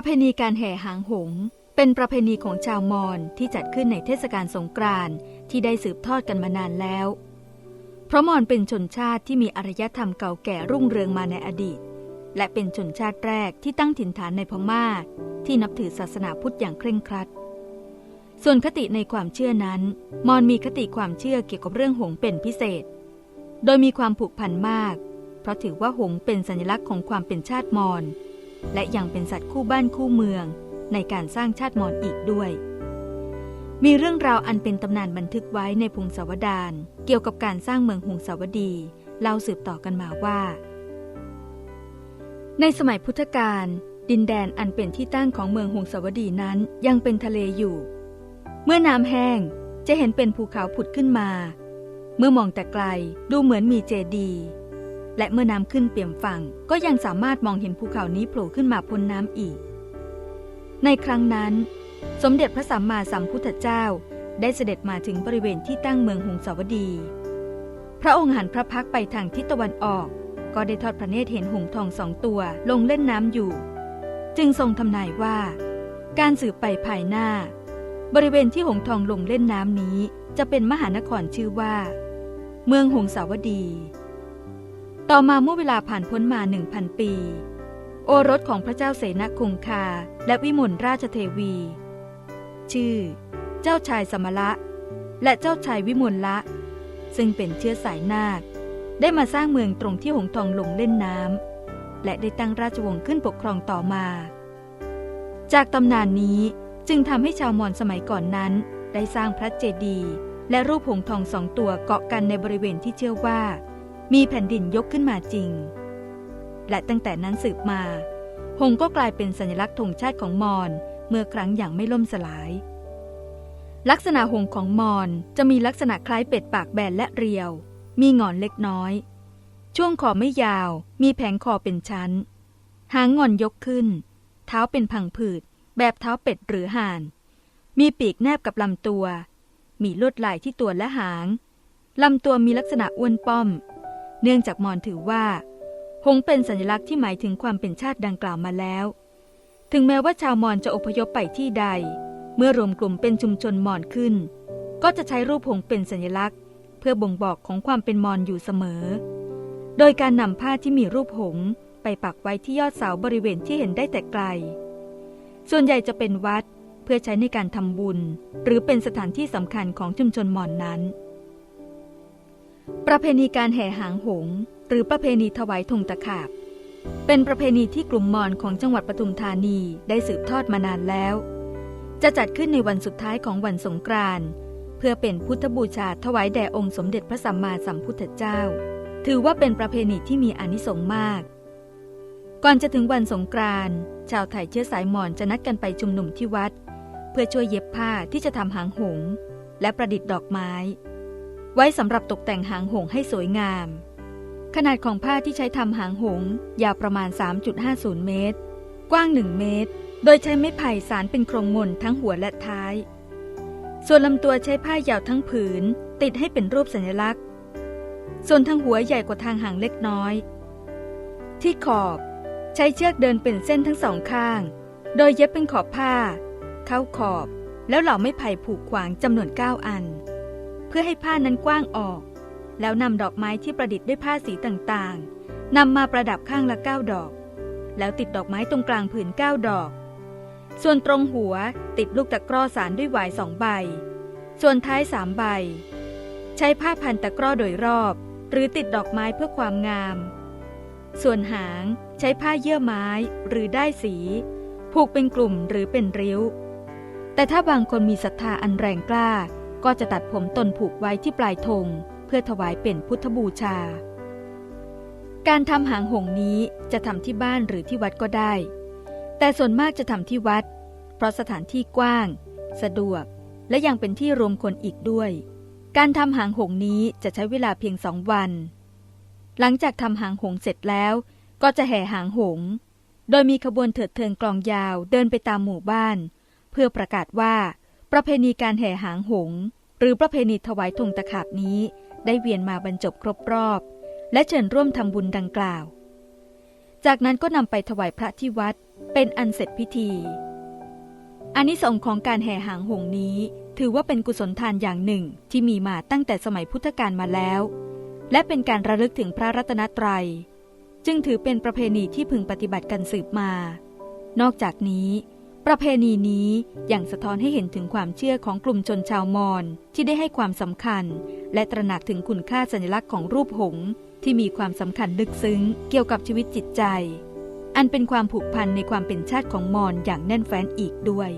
ประเพณีการแห่หางหง เป็นประเพณีของชาวมอญที่จัดขึ้นในเทศกาลสงกรานต์ที่ได้สืบทอดกันมานานแล้ว เพราะมอญเป็นชนชาติที่มีอารยธรรมเก่าแก่รุ่งเรืองมาในอดีต และเป็นชนชาติแรกที่ตั้งถิ่นฐานในพม่า ที่นับถือศาสนาพุทธอย่างเคร่งครัด ส่วนคติในความเชื่อนั้น มอญมีคติความเชื่อเกี่ยวกับเรื่องหงเป็นพิเศษ โดยมีความผูกพันมาก เพราะถือว่าหงเป็นสัญลักษณ์ของความเป็นชาติมอญ และยังเป็นสัตว์คู่บ้านคู่เมือง ในการสร้างชาติมอญอีกด้วย มีเรื่องราวอันเป็นตำนานบันทึกไว้ในพงศาวดารเกี่ยวกับการสร้างเมืองหงสาวดีเล่าสืบต่อกันมาว่า ในสมัยพุทธกาลดินแดนอันเป็นที่ตั้งของเมืองหงสาวดีนั้นยังเป็นทะเลอยู่ เมื่อน้ำแห้งจะเห็นเป็นภูเขาผุดขึ้นมา เมื่อมองแต่ไกลดูเหมือนมีเจดีย์ และเมื่อน้ำขึ้นเปี่ยมฝั่งก็ยังสามารถมองเห็นภูเขานี้โผล่ขึ้นมาพ้นน้ำอีก ในครั้งนั้น สมเด็จพระสัมมาสัมพุทธเจ้า ได้เสด็จมาถึงบริเวณที่ตั้งเมืองหงสาวดี พระองค์หันพระพักไปทางทิศตะวันออก ก็ได้ทอดพระเนตรเห็นหงทองสองตัวลงเล่นน้ำอยู่ จึงทรงทำนายว่า การสืบไปภายหน้า บริเวณที่หงทองลงเล่นน้ำนี้ จะเป็นมหานครชื่อว่า เมืองหงสาวดี ต่อมาเมื่อเวลาผ่านพ้นมาหนึ่งพันปี โอรสของพระเจ้าเสนคงคาและวิมลราชเทวี ชื่อ เจ้าชายสมละ และเจ้าชายวิมลละ ซึ่งเป็นเชื้อสายนาค ได้มาสร้างเมืองตรงที่หงทองลงเล่นน้ำและได้ตั้งราชวงศ์ขึ้นปกครองต่อมา จากตำนานนี้จึงทำให้ชาวมอญสมัยก่อนนั้น ได้สร้างพระเจดีย์และรูปหงทองสองตัวเกาะกันในบริเวณที่เชื่อว่า มีแผ่นดินยกขึ้นมาจริง และตั้งแต่นั้นสืบมา หงก็กลายเป็นสัญลักษณ์ธงชาติของมอญเมื่อครั้งอย่างไม่ล่มสลาย ลักษณะหงของมอญจะมีลักษณะคล้ายเป็ดปากแบนและเรียว มีหงอนเล็กน้อย ช่วงคอไม่ยาว มีแผงคอเป็นชั้น หางงอนยกขึ้น เท้าเป็นพังผืด แบบเท้าเป็ดหรือห่าน มีปีกแนบกับลำตัว มีลวดลายที่ตัวและหางลำตัวมีลักษณะอ้วนป้อม เนื่องจากมอญถือว่า หงเป็นสัญลักษณ์ที่หมายถึงความเป็นชาติดังกล่าวมาแล้ว ถึงแม้ว่าชาวมอญจะอพยพไปที่ใด เมื่อรวมกลุ่มเป็นชุมชนมอญขึ้น ก็จะใช้รูปหงเป็นสัญลักษณ์ เพื่อบ่งบอกของความเป็นมอญอยู่เสมอ โดยการนำผ้าที่มีรูปหงไปปักไว้ที่ยอดเสาบริเวณที่เห็นได้แต่ไกล ส่วนใหญ่จะเป็นวัดเพื่อใช้ในการทำบุญ หรือเป็นสถานที่สำคัญของชุมชนมอญนนั้น ประเพณีการแห่หางหง หรือประเพณีถวายธงตะขาบ เป็นประเพณีที่กลุ่มมอญของจังหวัดปทุมธานีได้สืบทอดมานานแล้ว จะจัดขึ้นในวันสุดท้ายของวันสงกรานต์เพื่อเป็นพุทธบูชาถวายแด่องค์สมเด็จพระสัมมาสัมพุทธเจ้า ถือว่าเป็นประเพณีที่มีอานิสงส์มาก ก่อนจะถึงวันสงกรานต์ชาวไทยเชื้อสายมอญจะนัดกันไปชุมนุมที่วัด เพื่อช่วยเย็บผ้าที่จะทำหางหง และประดิษฐ์ดอกไม้ ไว้สำหรับตกแต่งหางหงให้สวยงาม ขนาดของผ้าที่ใช้ทำหางหง ยาวประมาณ 3.50 เมตร กว้าง 1 เมตร โดยใช้ไม้ไผ่สารเป็นโครงมนทั้งหัวและท้าย ส่วนลำตัวใช้ผ้ายาวทั้งผืน ติดให้เป็นรูปสัญลักษณ์ ส่วนทางหัวใหญ่กว่าทางหางเล็กน้อย ที่ขอบใช้เชือกเดินเป็นเส้นทั้งสองข้าง โดยเย็บเป็นขอบผ้า เข้าขอบ แล้วเหล่าไม้ไผ่ผูกขวางจำนวน 9 อัน เพื่อให้ผ้านั้นกว้างออก แล้วนำดอกไม้ที่ประดิษฐ์ด้วยผ้าสีต่างๆนำมาประดับข้างละเก้าดอก แล้วติดดอกไม้ตรงกลางผืนเก้าดอก ส่วนตรงหัวติดลูกตะกร้อสารด้วยหวายสองใบ ส่วนท้ายสามใบ ใช้ผ้าพันตะกร้อโดยรอบ หรือติดดอกไม้เพื่อความงาม ส่วนหางใช้ผ้าเยื่อไม้หรือได้สี ผูกเป็นกลุ่มหรือเป็นริ้ว แต่ถ้าบางคนมีศรัทธาอันแรงกล้า ก็จะตัดผมตนผูกไว้ที่ปลายธงเพื่อถวายเป็นพุทธบูชา การทำหางหงนี้จะทำที่บ้านหรือที่วัดก็ได้ แต่ส่วนมากจะทำที่วัด เพราะสถานที่กว้าง สะดวก และยังเป็นที่รวมคนอีกด้วย การทำหางหงนี้จะใช้เวลาเพียงสองวัน หลังจากทำหางหงเสร็จแล้วก็จะแห่หางหง โดยมีขบวนเถิดเทิงกลองยาวเดินไปตามหมู่บ้าน เพื่อประกาศว่า ประเพณีการแห่หางหง หรือประเพณีถวายธงตะขาบนี้ ได้เวียนมาบรรจบครบรอบ และเชิญร่วมทำบุญดังกล่าว จากนั้นก็นำไปถวายพระที่วัดเป็นอันเสร็จพิธีอานิสงส์ของการแห่หางหงนี้ ถือว่าเป็นกุศลทานอย่างหนึ่งที่มีมาตั้งแต่สมัยพุทธกาลมาแล้ว และเป็นการระลึกถึงพระรัตนตรัย จึงถือเป็นประเพณีที่พึงปฏิบัติกันสืบมา นอกจากนี้ ประเพณีนี้ยังสะท้อนให้เห็นถึงความเชื่อของกลุ่มชนชาวมอญที่ได้ให้ความสำคัญ และตระหนักถึงคุณค่าสัญลักษณ์ของรูปหงส์ที่มีความสำคัญลึกซึ้งเกี่ยวกับชีวิตจิตใจ อันเป็นความผูกพันในความเป็นชาติของมอญอย่างแน่นแฟ้นอีกด้วย